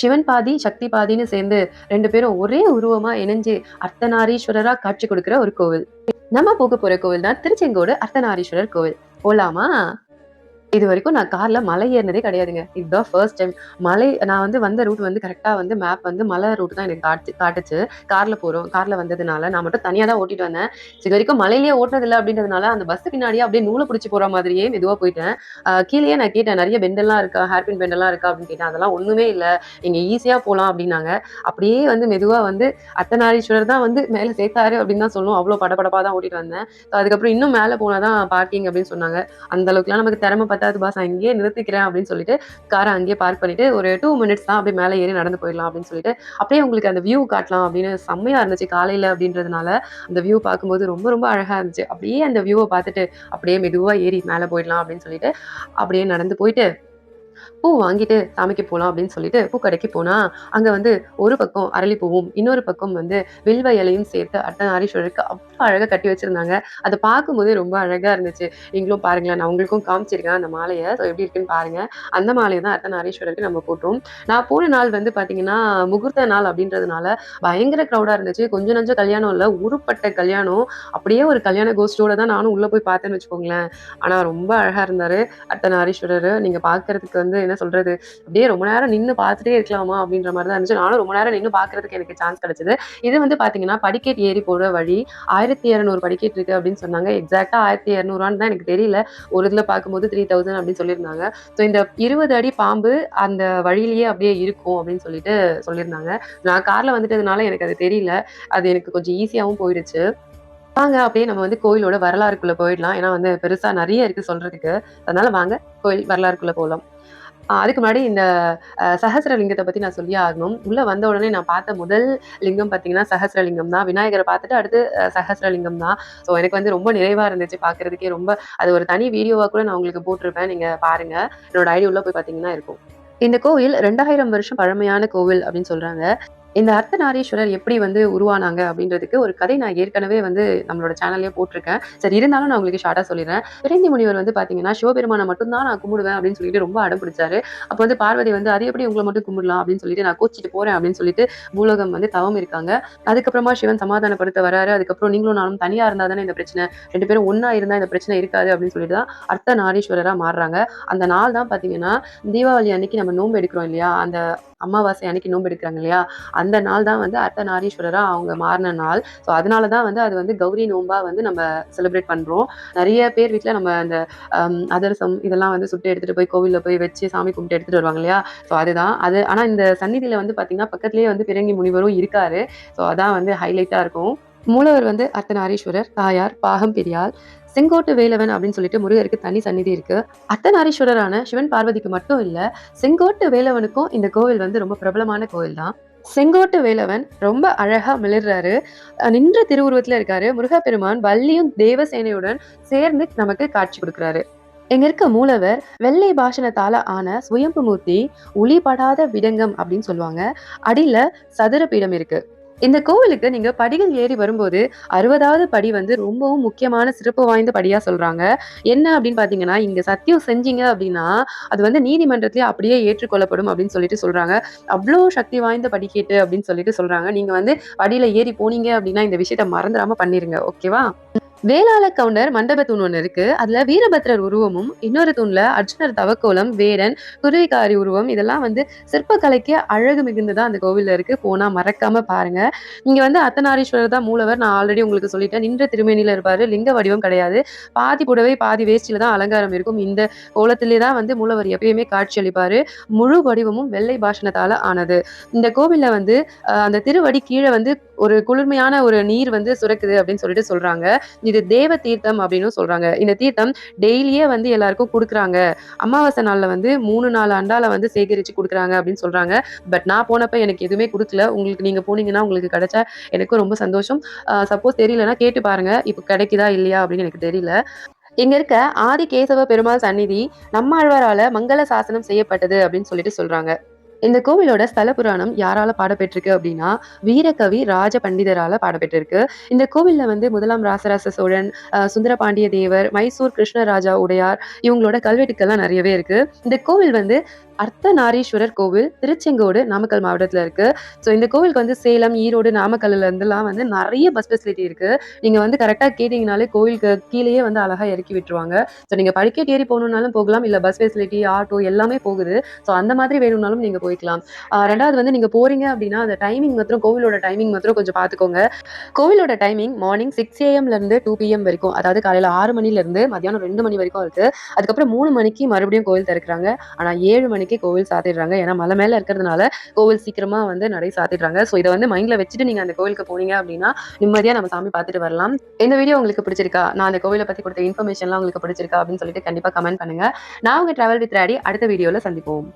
சிவன் பாதி சக்தி பாதின்னு சேர்ந்து ரெண்டு பேரும் ஒரே உருவமா இணைஞ்சு அர்த்தநாரீஸ்வரரா காட்சி கொடுக்கிற ஒரு கோவில். நம்ம போக போற கோவில் தான் திருச்செங்கோடு அர்த்தநாரீஸ்வரர் கோவில். போலாமா? இது வரைக்கும் நான் காரில் மலை ஏறினதே கிடையாதுங்க. இதுதான் ஃபர்ஸ்ட் டைம் மலை நான் வந்து வந்த ரூட் வந்து கரெக்டாக வந்து மேப் வந்து மலை ரூட் தான் எனக்கு காட்டு காட்டுச்சு. காரில் போகிறோம் காரில் வந்ததுனால நான் மட்டும் தனியாக தான் ஓட்டிட்டு வந்தேன். இது வரைக்கும் மலையிலேயே ஓட்டுனது அப்படின்றதுனால அந்த பஸ் பின்னாடியே அப்படியே நூலை பிடிச்சி போகிற மாதிரியே மெதுவாக போயிட்டேன். கீழேயே நான் கேட்டேன் நிறைய பெண்டெல்லாம் இருக்கா? ஹேர்பின் பெண்டெல்லாம் இருக்கா? அப்படின்னு கேட்டேன். அதெல்லாம் ஒன்றுமே இல்லை. நீங்கள் ஈஸியாக போகலாம் அப்படின்னாங்க. அப்படியே வந்து மெதுவாக வந்து அத்தனாரீஸ்வரர் தான் வந்து மேலே சேர்த்தாரு அப்படின்னு தான் சொல்லுவோம். அவ்வளோ படப்படப்பாக தான் ஓட்டிட்டு வந்தேன். ஸோ அதுக்கப்புறம் இன்னும் மேலே போனால் தான் பார்க்கிங் அப்படின்னு சொன்னாங்க. அந்த அளவுக்குலாம் நமக்கு திறமை பத்தாது பாஸ் நான் இங்கேயே நிறுத்திக்கிறேன் அப்படின்னு சொல்லிட்டு காரை அங்கேயே பார்க் பண்ணிட்டு ஒரு டூ மினிட்ஸ் தான் அப்படியே மேலே ஏறி நடந்து போயிடலாம் அப்படின்னு சொல்லிட்டு அப்படியே உங்களுக்கு அந்த வியூ காட்டலாம் அப்படின்னு செம்மையா இருந்துச்சு காலையில் அப்படின்றதுனால அந்த வியூ பார்க்கும்போது ரொம்ப ரொம்ப அழகாக இருந்துச்சு. அப்படியே அந்த வியூவை பார்த்துட்டு அப்படியே மெதுவாக ஏறி மேலே போயிடலாம் அப்படின்னு சொல்லிட்டு அப்படியே நடந்து போயிட்டு பூ வாங்கிட்டு சாமிக்கு போகலாம் அப்படின்னு சொல்லிட்டு கடைக்கு போனா அங்க வந்து ஒரு பக்கம் அரளிப்பூவும் இன்னொரு பக்கம் வந்து வில்வ இலையும் சேர்த்து அர்த்தநாரீஸ்வரருக்கு அவ்வளோ அழகா கட்டி வச்சிருந்தாங்க. அதை பார்க்கும்போதே ரொம்ப அழகா இருந்துச்சு. நீங்களும் பாருங்களேன் நான் உங்களுக்கும் காமிச்சிருக்கேன் அந்த மாலையை. ஸோ எப்படி இருக்குன்னு பாருங்க. அந்த மாலையை தான் அர்த்தநாரீஸ்வரருக்கு நம்ம போட்டோம். நான் போன நாள் வந்து பாத்தீங்கன்னா முகூர்த்த நாள் அப்படின்றதுனால பயங்கர க்ரௌடா இருந்துச்சு. கொஞ்சம் நஞ்சம் கல்யாணம் இல்லை உருப்பட்ட கல்யாணம். அப்படியே ஒரு கல்யாண கோஷ்டோட தான் நானும் உள்ள போய் பார்த்தேன்னு வச்சுக்கோங்களேன். ஆனா ரொம்ப அழகா இருந்தாரு அர்த்தநாரீஸ்வரர். நீங்க பார்க்கறதுக்கு வந்து என்ன சொல்றது? அப்படியே ரொம்ப நேரம் நின்று பார்த்துட்டே இருக்கலாமா அப்படின்ற மாதிரி தான் இருந்துச்சு. நானும் ரொம்ப நேரம் நின்று பார்க்குறதுக்கு எனக்கு சான்ஸ் கிடைச்சது. இது வந்து பாத்தீங்கன்னா படிக்கட் ஏறி போற வழி ஆயிரத்தி இரநூறு படிக்கட் இருக்கு அப்படின்னு சொன்னாங்க. எக்ஸாக்டா ஆயிரத்தி இரநூறுவான்னு தான் எனக்கு தெரியல. ஒரு இதுல பார்க்கும்போது த்ரீ தௌசண்ட் அப்படின்னு சொல்லியிருந்தாங்க. ஸோ இந்த இருபது அடி பாம்பு அந்த வழியிலேயே அப்படியே இருக்கும் அப்படின்னு சொல்லிட்டு சொல்லியிருந்தாங்க. நான் கார்ல வந்துட்டதுனால எனக்கு அது தெரியல. அது எனக்கு கொஞ்சம் ஈஸியாகவும் போயிடுச்சு. வாங்க அப்படியே நம்ம வந்து கோயிலோட வரலாறுக்குள்ள போயிடலாம். ஏன்னா வந்து பெருசா நிறைய இருக்கு சொல்றதுக்கு. அதனால வாங்க கோயில் வரலாறுக்குள்ள போகலாம் அதுக்கு முன்னாடி இந்த அஹ், பத்தி நான் சொல்லியே ஆகணும். உள்ள வந்த உடனே நான் பார்த்த முதல் லிங்கம் பார்த்தீங்கன்னா சஹஸ்ரலிங்கம் தான். விநாயகரை பார்த்துட்டு அடுத்து அஹ், சஹஸ்ரலிங்கம் தான். ஸோ எனக்கு வந்து ரொம்ப நிறைவா இருந்துச்சு பார்க்கறதுக்கே. ரொம்ப அது ஒரு தனி வீடியோவாக கூட நான் உங்களுக்கு போட்டிருப்பேன். நீங்க பாருங்க. என்னோட ஐடி உள்ள போய் பார்த்தீங்கன்னா இருக்கும். இந்த கோவில் ரெண்டாயிரம் வருஷம் பழமையான கோவில் அப்படின்னு சொல்றாங்க. இந்த அர்த்தநாரீஸ்வரர் எப்படி வந்து உருவானாங்க அப்படின்றதுக்கு ஒரு கதை நான் ஏற்கனவே வந்து நம்மளோட சேனல்லே போட்டிருக்கேன். சரி இருந்தாலும் நான் உங்களுக்கு ஷார்ட்டா சொல்லிடுறேன். பிரிந்தி முனிவர் வந்து பாத்தீங்கன்னா சிவபெருமானை மட்டும்தான் நான் கும்பிடுவேன் அப்படின்னு சொல்லிட்டு ரொம்ப அடம் பிடிச்சாரு. அப்போ வந்து பார்வதி வந்து அது எப்படி உங்களை மட்டும் கும்பிடலாம்? அப்படின்னு சொல்லிட்டு நான் கோச்சிட்டு போறேன் அப்படின்னு சொல்லிட்டு பூலோகம் வந்து தவம் இருக்காங்க. அதுக்கப்புறமா சிவன் சமாதானப்படுத்த வராரு. அதுக்கப்புறம் நீங்களும் நானும் தனியா இருந்தா தானே இந்த பிரச்சனை. ரெண்டு பேரும் ஒன்றா இருந்தா இந்த பிரச்சனை இருக்காது அப்படின்னு சொல்லிட்டு தான் அர்த்த நாரீஸ்வரரா மாறுறாங்க. அந்த நாள் தான் பாத்தீங்கன்னா தீபாவளி அன்னைக்கு நம்ம நோன்பு எடுக்கிறோம் இல்லையா? அந்த அமாவாசை அன்னைக்கு நோன்பு எடுக்கிறாங்க இல்லையா? அந்த நாள் தான் வந்து அர்த்தநாரீஸ்வரராக அவங்க மாறின நாள். ஸோ அதனால தான் வந்து அது வந்து கௌரி நோம்பா வந்து நம்ம செலிப்ரேட் பண்ணுறோம் நிறைய பேர் வீட்டில் நம்ம அந்த அதரசம் இதெல்லாம் வந்து சுட்டு எடுத்துகிட்டு போய் கோவிலில் போய் வச்சு சாமி கும்பிட்டு எடுத்துட்டு வருவாங்க இல்லையா? ஸோ அதுதான். அது ஆனால் இந்த சந்நிதியில வந்து பார்த்திங்கன்னா பக்கத்துலேயே வந்து பிறங்கி முனிவரும் இருக்காரு. ஸோ அதான் வந்து ஹைலைட்டாக இருக்கும். மூலவர் வந்து அர்த்தநாரீஸ்வரர் தாயார் பாகம் பெரியாள் செங்கோட்டு வேலவன் அப்படின்னு சொல்லிட்டு முருகருக்கு தனி சந்நிதி இருக்கு. அர்த்தநாரீஸ்வரரான சிவன் பார்வதிக்கு மட்டும் இல்ல செங்கோட்டு வேலவனுக்கும் இந்த கோவில் வந்து ரொம்ப பிரபலமான கோவில் தான் செங்கோட்டு வேலவன் ரொம்ப அழகா மிளர்றாரு. நின்ற திருவுருவத்துல இருக்காரு. முருகப்பெருமான் வள்ளியும் தேவசேனையுடன் சேர்ந்து நமக்கு காட்சி கொடுக்குறாரு. இங்க இருக்க மூலவர் வெள்ளை பாஷணத்தால ஆன சுயம்பு மூர்த்தி ஒளிபடாத விடங்கம் அப்படின்னு சொல்லுவாங்க. அடியில சதுர பீடம் இருக்கு. இந்த கோவிலுக்கு நீங்க படிகள் ஏறி வரும்போது அறுபதாவது படி வந்து ரொம்பவும் முக்கியமான சிறப்பு வாய்ந்த படியா சொல்றாங்க. என்ன அப்படின்னு பாத்தீங்கன்னா இங்க சத்தியம் செஞ்சீங்க அப்படின்னா அது வந்து நீதிமன்றத்திலேயே அப்படியே ஏற்றுக்கொள்ளப்படும் அப்படின்னு சொல்லிட்டு சொல்றாங்க. அவ்வளோ சக்தி வாய்ந்த படிக்கேட்டு அப்படின்னு சொல்லிட்டு சொல்றாங்க. நீங்க வந்து படியில ஏறி போனீங்க அப்படின்னா இந்த விஷயத்த மறந்துடாம பண்ணிருங்க. ஓகேவா? வேளாள கவுண்டர் மண்டப தூண் ஒன்று இருக்கு. அதுல வீரபத்ரர் உருவமும் இன்னொரு தூண்ல அர்ஜுனர் தவக்கோலம் வேடன் குருவிக்காரி உருவம் இதெல்லாம் வந்து சிற்பக்கலைக்கு அழகு மிகுந்ததா அந்த கோவில்ல இருக்கு. போனா மறக்காம பாருங்க. இங்க வந்து அர்த்தநாரீஸ்வரர் தான் மூலவர். நான் ஆல்ரெடி உங்களுக்கு சொல்லிட்டேன். நின்ற திருமேனியில இருப்பாரு. லிங்க வடிவம் கிடையாது. பாதி புடவை பாதி வேஷ்டியில தான் அலங்காரம் இருக்கும். இந்த கோலத்திலே தான் வந்து மூலவர் எப்பயுமே காட்சி அளிப்பாரு. முழு வடிவமும் வெள்ளை பாஷணத்தால ஆனது. இந்த கோவில்ல வந்து அந்த திருவடி கீழே வந்து ஒரு குளிர்மையான ஒரு நீர் வந்து சுரக்குது அப்படின்னு சொல்லிட்டு சொல்றாங்க. இது தேவ தீர்த்தம் அப்படின்னு சொல்றாங்க. இந்த தீர்த்தம் டெய்லியே வந்து எல்லாருக்கும் கொடுக்குறாங்க. அமாவாசை நாளில் வந்து மூணு நாலு அண்டால வந்து சேகரிச்சு கொடுக்குறாங்க அப்படின்னு சொல்றாங்க. பட் நான் போனப்ப எனக்கு எதுவுமே கொடுக்கல. உங்களுக்கு நீங்க போனீங்கன்னா உங்களுக்கு கிடைச்சா எனக்கும் ரொம்ப சந்தோஷம். சப்போஸ் தெரியலன்னா கேட்டு பாருங்க. இப்போ கிடைக்குதா இல்லையா அப்படின்னு எனக்கு தெரியல. இங்க இருக்க ஆதி கேசவ பெருமாள் சந்நிதி நம்மாழ்வாரால மங்கள சாசனம் செய்யப்பட்டது அப்படின்னு சொல்லிட்டு சொல்றாங்க. இந்த கோவிலோட ஸ்தல புராணம் யாரால பாடப்பெற்றிருக்கு அப்படின்னா வீரகவி ராஜ பண்டிதரால பாடப்பெற்றிருக்கு. இந்த கோவில்ல வந்து முதலாம் ராசராச சோழன் அஹ், சுந்தரபாண்டிய தேவர் மைசூர் கிருஷ்ணராஜா உடையார் இவங்களோட கல்வெட்டுக்கள்லாம் நிறையவே இருக்கு. இந்த கோவில் வந்து அர்த்தநாரீஸ்வரர் கோவில் திருச்செங்கோடு நாமக்கல் மாவட்டத்தில் இருக்கு. ஸோ இந்த கோவிலுக்கு வந்து சேலம் ஈரோடு நாமக்கல்ல இருந்துலாம் வந்து நிறைய பஸ் ஃபெசிலிட்டி இருக்கு. நீங்க வந்து கரெக்டாக கேட்டீங்கனாலே கோவிலுக்கு கீழேயே வந்து அழகாக இறக்கி விட்டுருவாங்க. ஸோ நீங்க படிக்கட்டு ஏறி போகணும்னாலும் போகலாம். இல்லை பஸ் ஃபெசிலிட்டி ஆட்டோ எல்லாமே போகுது. ஸோ அந்த மாதிரி வேணும்னாலும் நீங்க போய்க்கலாம். ரெண்டாவது வந்து நீங்க போறீங்க அப்படின்னா அந்த டைமிங் மாத்திரம் கோவிலோட டைமிங் மாத்திரம் கொஞ்சம் பார்த்துக்கோங்க கோவிலோட டைமிங் மார்னிங் சிக்ஸ் ஏஎம்ல இருந்து டூ பிஎம் வரைக்கும் அதாவது காலையில ஆறு மணில இருந்து மத்தியானம் ரெண்டு மணி வரைக்கும் இருக்கு. அதுக்கப்புறம் மூணு மணிக்கு மறுபடியும் கோவில் திறக்கிறாங்க. ஆனா ஏழு மணி மணிக்கு கோவில் சாத்திடுறாங்க. ஏன்னா மலை மேல இருக்கிறதுனால கோவில் சீக்கிரமா வந்து நடை சாத்திடுறாங்க. ஸோ இதை வந்து மைண்ட்ல வச்சுட்டு நீங்க அந்த கோவிலுக்கு போனீங்க அப்படின்னா நிம்மதியா நம்ம சாமி பார்த்துட்டு வரலாம். இந்த வீடியோ உங்களுக்கு பிடிச்சிருக்கா? நான் அந்த கோவிலை பத்தி கொடுத்த இன்ஃபர்மேஷன்லாம் உங்களுக்கு பிடிச்சிருக்கா? அப்படின்னு சொல்லிட்டு கண்டிப்பா கமெண்ட் பண்ணுங்க. நான் உங்கள் ட்ராவல் வித் ராடி அடுத்த வீடியோவில் சந்திப்போம்.